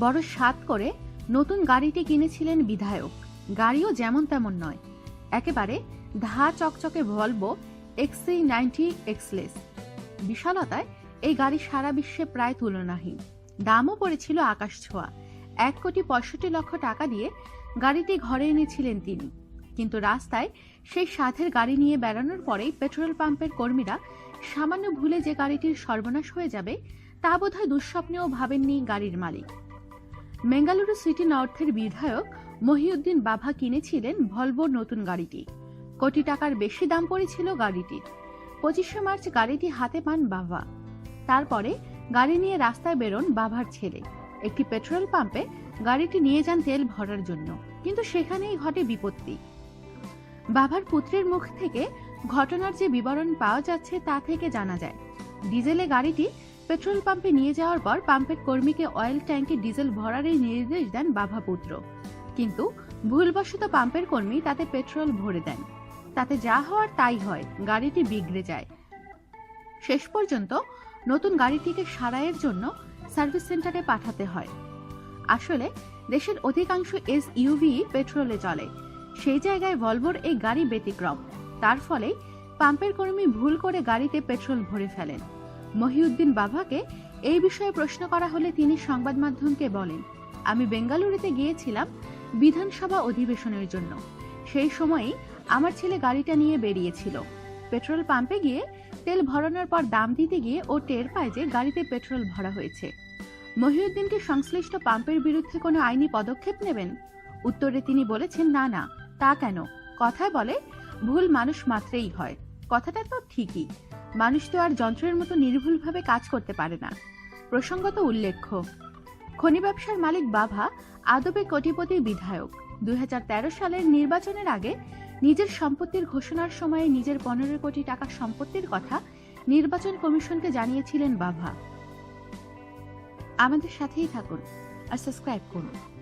বড় সাত করে নতুন গাড়িটি কিনেছিলেন বিধায়ক। গাড়িও যেমন তেমন নয়। একেবারে ধা চকচকে ভলভো এক্সি নাইনটি এক্সলেস। বিশালতায় এই গাড়ি সারা বিশ্বে প্রায় তুলনাহীন। দামও পড়েছিল আকাশ ছোঁয়া। এক কোটি পঁয়ষট্টি লক্ষ টাকা দিয়ে গাড়িটি ঘরে এনেছিলেন তিনি। কিন্তু রাস্তায় সেই সাধের গাড়ি নিয়ে বেড়ানোর পরেই পেট্রোল পাম্পের কর্মীরা সামান্য ভুলে যে গাড়িটির সর্বনাশ হয়ে যাবে, তা বোধহয় দুঃস্বপ্নেও ভাবেননি গাড়ির মালিক। বেঙ্গালুরু সিটি নর্থের বিধায়ক মহিউদ্দিন বাভা কিনেছিলেন ভলভোর নতুন গাড়িটি। কোটি টাকার বেশি দাম পড়েছিল গাড়িটির পঁচিশে মার্চ গাড়িটি হাতে পান বাভা। তারপরে গাড়ি নিয়ে রাস্তায় বেরোন বাভার ছেলে। একটি পেট্রোল পাম্পে গাড়িটি নিয়ে যান তেল ভরার জন্য। কিন্তু সেখানেই ঘটে বিপত্তি। বাভার পুত্রের মুখ থেকে ঘটনার যে বিবরণ পাওয়া যাচ্ছে তা থেকে জানা যায়। ডিজেলে গাড়িটি পেট্রোল পাম্পে নিয়ে যাওয়ার পর পাম্পের কর্মীকে অয়েল ট্যাঙ্কে ডিজেল ভরারের নির্দেশ দেন বাভা পুত্র। কিন্তু ভুলবশত পাম্পের কর্মী তাতে পেট্রোল ভরে দেন। তাতে যা হওয়ার তাই হয়, গাড়িটি বিগড়ে যায়। শেষ পর্যন্ত নতুন গাড়িটিকে সারাইয়ের জন্য সার্ভিস সেন্টারে পাঠাতে হয়। আসলে দেশের অধিকাংশ এস ইউভি পেট্রোলে চলে। সেই জায়গায় ভলভোর এই গাড়ি ব্যতিক্রম। তার ফলে পাম্পের কর্মী ভুল করে গাড়িতে পেট্রোল ভরে ফেলেন। মহিউদ্দিন বাভাকে এই বিষয়ে প্রশ্ন করা হলে তিনি সংবাদ মাধ্যমকে বলেন, আমি বেঙ্গালুরুতে গিয়েছিলাম বিধানসভা অধিবেশনের জন্য। সেই সময়েই আমার ছেলে গাড়িটা নিয়ে বেরিয়েছিল। পেট্রোল পাম্পে গিয়ে তেল ভরানোর পর দাম দিতে গিয়ে ও টের পায় যে গাড়িতে পেট্রোল ভরা হয়েছে। মহিউদ্দিনকে সংশ্লিষ্ট পাম্পের বিরুদ্ধে কোনো আইনি পদক্ষেপ নেবেন? উত্তরে তিনি বলেছেন, না না, তা কেন? কথায় বলে, ভুল মানুষ মাত্রেই হয়। কথাটা তো ঠিকই। মানুষ তো আর যন্ত্রের মতো নির্ভুলভাবে কাজ করতে পারে না। প্রসঙ্গত উল্লেখ্য, খনি ব্যবসার মালিক বাভা আদবে কোটিপতি বিধায়ক। দুই হাজার তেরো সালের নির্বাচনের আগে নিজের সম্পত্তির ঘোষণার সময়ে নিজের পনেরো কোটি টাকা সম্পত্তির কথা নির্বাচন কমিশনকে জানিয়েছিলেন বাভা। আমাদের সাথেই থাকুন আর সাবস্ক্রাইব করুন।